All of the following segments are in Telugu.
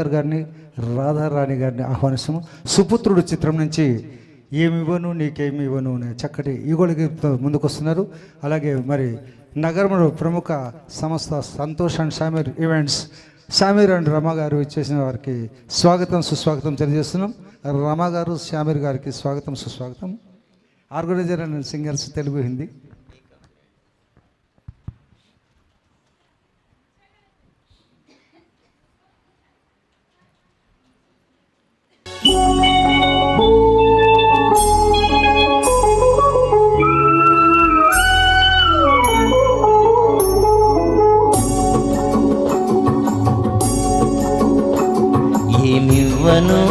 సుధాకర్ గారిని రాధారాణి గారిని ఆహ్వానిస్తాము సుపుత్రుడు చిత్రం నుంచి ఏమి ఇవ్వను నీకేమి ఇవ్వను అనే చక్కటి ఈగోళకి ముందుకు వస్తున్నారు. అలాగే మరి నగరంలో ప్రముఖ సంస్థ Santosh and Sameer events Shameer and Rama గారు ఇచ్చేసిన వారికి స్వాగతం సుస్వాగతం తెలియజేస్తున్నాం. రమ గారు షామీర్ గారికి స్వాగతం సుస్వాగతం. Organiser and singers Telugu Hindi. ఏమివ్వను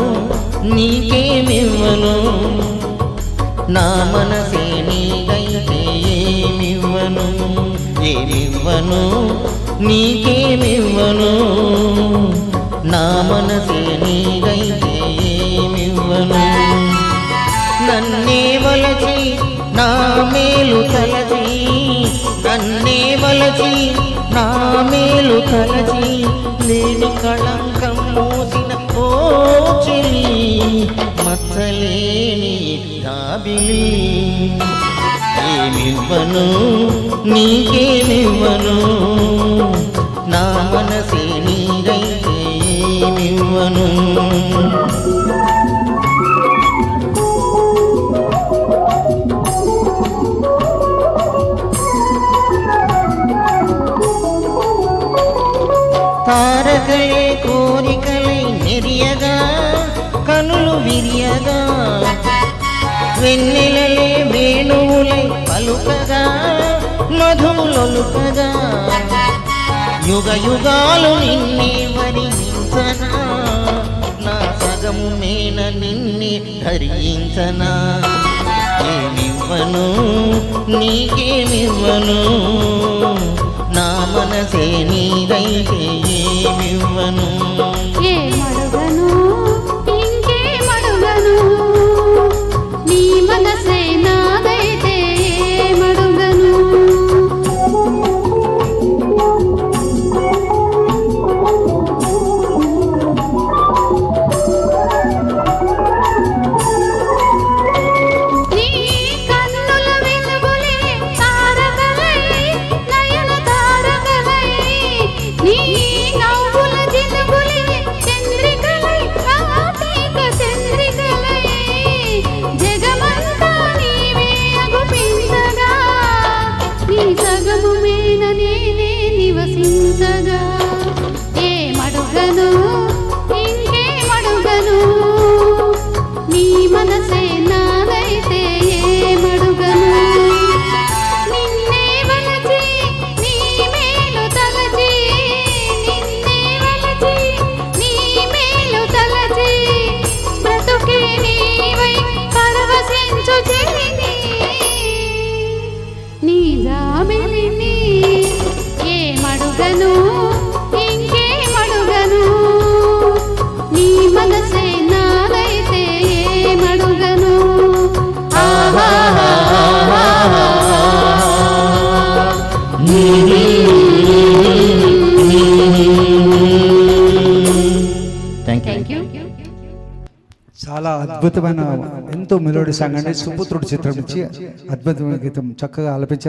నీకేమివ్వను? నా మనసే నీకైతే ఏమివ్వను? ఏమివ్వను? నీకేమివ్వను? నా మనసే నీకైతే ఏమివ్వను? నన్నే వలచి నా మేలు తలచి నన్నే వలచి నా మేలు తలచి నేను కళంకం చెలి మచ్చలేని కాబిలి ఏమివ్వను నీకేమివ్వను నా మనసే నీదైతే ఏమివ్వను తారకలే కోరికలై నెరియగా కనులు విరియగా. వెన్నెలలే వేణువులై పలుకగా మధులొలుకగా యుగ యుగాలు నిన్నే వరించనా. నా సగము మేన నిన్నే ధరించనా. ఏమివ్వను? నీకేమివ్వను? నా మనసే నీదైతే ఏమివ్వను? చాలా అద్భుతమైన ఎంతో మెలోడీ సాంగ్ అండి. సుపుత్రుడు చిత్రం నుంచి అద్భుతమైన గీతం చక్కగా ఆలపించారు.